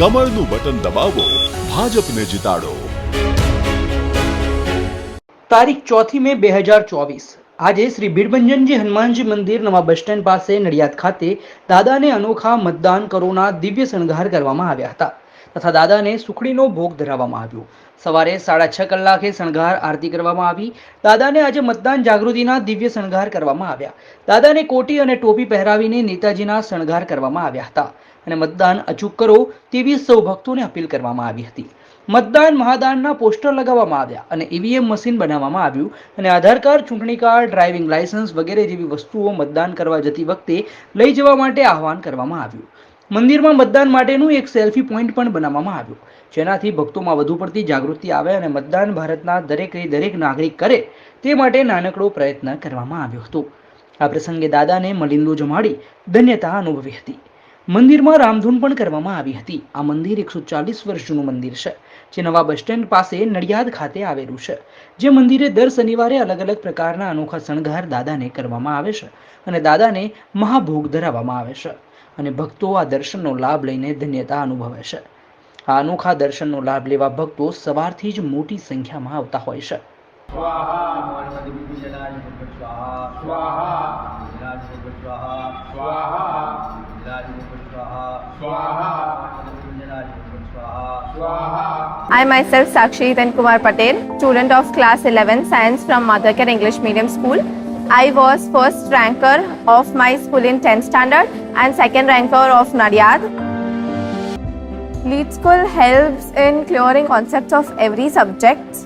કમળનું button દબાવો, ભાજપને જીતાડો. તારીખ ચોથી મે બે હજાર ચોવીસ. આજે શ્રી બિરભંજનજી હનુમાનજી મંદિર નવા બસ સ્ટેન્ડ પાસે નડિયાદ ખાતે દાદાને અનોખા મતદાન કરોના દિવ્ય શણગાર કરવામાં આવ્યા હતા. તથા દાદાને સુખડીનો ભોગ ધરાવવામાં આવ્યો. સવારે સાડા છ કલાકે શણગાર આરતી કરવામાં આવી. દાદાને આજે મતદાન જાગૃતિના દિવ્ય શણગાર કરવામાં આવ્યા. દાદાને કોટી અને ટોપી પહેરાવીને નેતાજીના શણગાર કરવામાં આવ્યા હતા. અને મતદાન અચૂક કરો તેવી સૌ ભક્તોને અપીલ કરવામાં આવી હતી. મતદાન મહાદાનના પોસ્ટર લગાવવામાં આવ્યા અને ઈવીએમ મશીન બનાવવામાં આવ્યું અને આધાર કાર્ડ, ચૂંટણી કાર્ડ, ડ્રાઇવિંગ લાયસન્સ વગેરે જેવી વસ્તુઓ મતદાન કરવા જતી વખતે લઈ જવા માટે આહવાન કરવામાં આવ્યું. મંદિરમાં મતદાન માટેનું એક સેલ્ફી પોઈન્ટ પણ બનાવવામાં આવ્યું. જેનાથી ભક્તોમાં વધુ પડતી જાગૃતિ આવે અને મતદાન ભારતના દરેકે દરેક નાગરિક કરે તે માટે નાનકડો પ્રયત્ન કરવામાં આવ્યો હતો. આ પ્રસંગે દાદાને મલિંદો જમાડી ધન્યતા અનુભવી હતી. મંદિરમાં રામધૂન પણ કરવામાં આવી હતી. આ મંદિર એકસો ચાલીસ વર્ષ જૂનું મંદિર છે, જે નવા બસ સ્ટેન્ડ પાસે નડિયાદ ખાતે આવેલું છે. જે મંદિરે દર શનિવારે અલગ અલગ પ્રકારના અનોખા શણગાર દાદાને કરવામાં આવે છે અને દાદાને મહાભોગ ધરાવવામાં આવે છે અને ભક્તો આ દર્શનનો લાભ લઈને ધન્યતા અનુભવે છે. આ અનોખા દર્શનનો લાભ લેવા ભક્તો સવારથી જ મોટી સંખ્યામાં આવતા હોય છે. I myself Sakshi Then Kumar Patel, student of class 11 science from Mothercare English Medium School. I was first ranker of my school in 10th standard and second ranker of Nadiad. Lead School helps in clearing concepts of every subject.